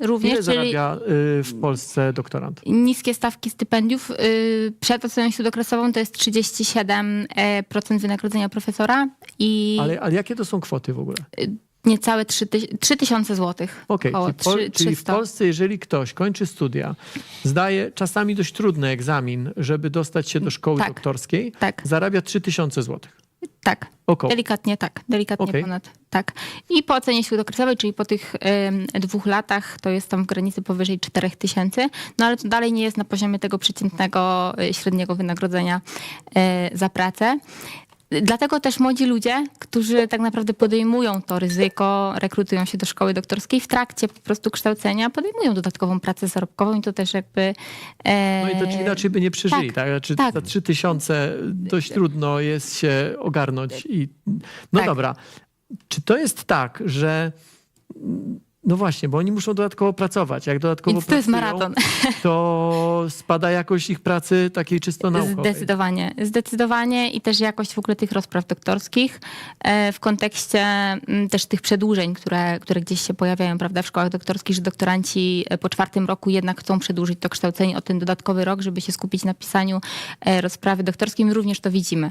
również, Ile zarabia y, w Polsce doktorant? niskie stawki stypendiów. y, Przed oceną śródokresową to jest 37% wynagrodzenia profesora i Ale, ale jakie to są kwoty w ogóle? niecałe 3 tysiące złotych. Okej, Około czyli, pol- 3, czyli w 300. Polsce, jeżeli ktoś kończy studia, zdaje czasami dość trudny egzamin, żeby dostać się do szkoły Tak. doktorskiej, Tak. zarabia 3000 zł. Tak, Około. delikatnie tak, delikatnie Okej. ponad, tak. I po ocenie śródokresowej, czyli po tych em, dwóch latach, to jest tam w granicy powyżej 4000, tysięcy, no ale to dalej nie jest na poziomie tego przeciętnego e, średniego wynagrodzenia e, za pracę. Dlatego też młodzi ludzie, którzy tak naprawdę podejmują to ryzyko, rekrutują się do szkoły doktorskiej, w trakcie po prostu kształcenia podejmują dodatkową pracę zarobkową i to też jakby... e, No i to inaczej by nie przeżyli, tak? tak, Znaczy, tak. Za 3000 dość trudno jest się ogarnąć. I... No Tak. dobra. Czy to jest tak, że... No właśnie, bo oni muszą dodatkowo pracować. Jak dodatkowo Więc to jest pracują, maraton. To spada jakość ich pracy takiej czysto naukowej. Zdecydowanie, zdecydowanie i też jakość w ogóle tych rozpraw doktorskich e, w kontekście mm, też tych przedłużeń, które, które gdzieś się pojawiają prawda, w szkołach doktorskich, że doktoranci e, po czwartym roku jednak chcą przedłużyć to kształcenie o ten dodatkowy rok, żeby się skupić na pisaniu e, rozprawy doktorskiej. My również to widzimy,